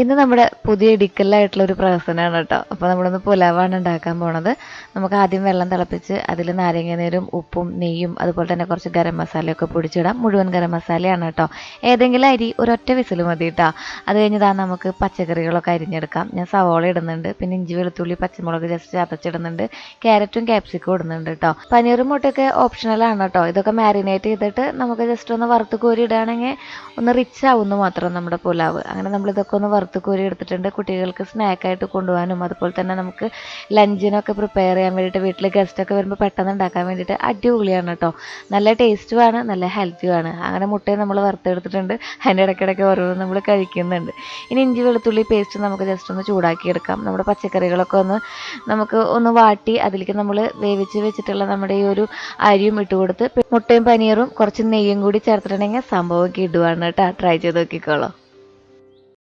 ഇന്ന് നമ്മുടെ പുതിയ ഇടുക്കലായിട്ടുള്ള ഒരു പ്രഹസനമാണ് കേട്ടോ. അപ്പോൾ നമ്മളൊന്ന് പുലാവാണ് ഉണ്ടാക്കാൻ പോണത്. നമുക്ക് ആദ്യം വെള്ളം തിളപ്പിച്ച് അതിൽ നാരങ്ങ നീരും ഉപ്പും നെയ്യും അതുപോലെ തന്നെ കുറച്ച് ഗരം മസാലയൊക്കെ പൊടിച്ചിടാം. മുഴുവൻ ഗരം മസാലയാണ് കേട്ടോ. ഏതെങ്കിലും അരി ഒരൊറ്റ വിസിൽ മതി കേട്ടോ. അത് കഴിഞ്ഞതാ നമുക്ക് പച്ചക്കറികളൊക്കെ അരിഞ്ഞെടുക്കാം. ഞാൻ സവോള ഇടുന്നുണ്ട്. പിന്നെ ഇഞ്ചി വെളുത്തുള്ളി പച്ചമുളക് ജസ്റ്റ് ചതച്ചിടുന്നുണ്ട്. ക്യാരറ്റും ക്യാപ്സിക്കും ഇടുന്നുണ്ട് കേട്ടോ. പനീറും മുട്ടയൊക്കെ ഓപ്ഷണലാണ് കേട്ടോ. ഇതൊക്കെ മാരിനേറ്റ് ചെയ്തിട്ട് നമുക്ക് ജസ്റ്റ് ഒന്ന് വറുത്ത് കോരി ഇടുകയാണെങ്കിൽ ഒന്ന് റിച്ച് ആവുന്നു മാത്രം നമ്മുടെ പുലാവ്. അങ്ങനെ നമ്മളിതൊക്കെ ഒന്ന് വറുത്ത് കോരി എടുത്തിട്ടുണ്ട്. കുട്ടികൾക്ക് സ്നാക്കായിട്ട് കൊണ്ടുപോകാനും അതുപോലെ തന്നെ നമുക്ക് ലഞ്ചിനൊക്കെ പ്രിപ്പയർ ചെയ്യാൻ വേണ്ടിയിട്ട് വീട്ടിൽ ഗസ്റ്റൊക്കെ വരുമ്പോൾ പെട്ടെന്ന് ഉണ്ടാക്കാൻ വേണ്ടിയിട്ട് അടിപൊളിയാണ് കേട്ടോ നല്ല ടേസ്റ്റുമാണ് നല്ല ഹെൽത്തിയുമാണ് അങ്ങനെ മുട്ടയും നമ്മൾ വറുത്തെടുത്തിട്ടുണ്ട്. അതിന്റെ ഇടയ്ക്കിടയ്ക്ക് ഓരോന്നും നമ്മൾ കഴിക്കുന്നുണ്ട്. ഇനി ഇഞ്ചി വെളുത്തുള്ളി പേസ്റ്റ് നമുക്ക് ജസ്റ്റ് ഒന്ന് ചൂടാക്കി എടുക്കാം നമ്മുടെ പച്ചക്കറികളൊക്കെ ഒന്ന് നമുക്ക് ഒന്ന് വാട്ടി അതിലേക്ക് നമ്മൾ വേവിച്ച് വെച്ചിട്ടുള്ള നമ്മുടെ ഈ ഒരു അരിയും ഇട്ട് കൊടുത്ത് മുട്ടയും പനീറും കുറച്ച് നെയ്യും കൂടി ചേർത്തിട്ടുണ്ടെങ്കിൽ സംഭവം കിടുവാണ് കേട്ടോ ട്രൈ ചെയ്ത് നോക്കിക്കോളൂ.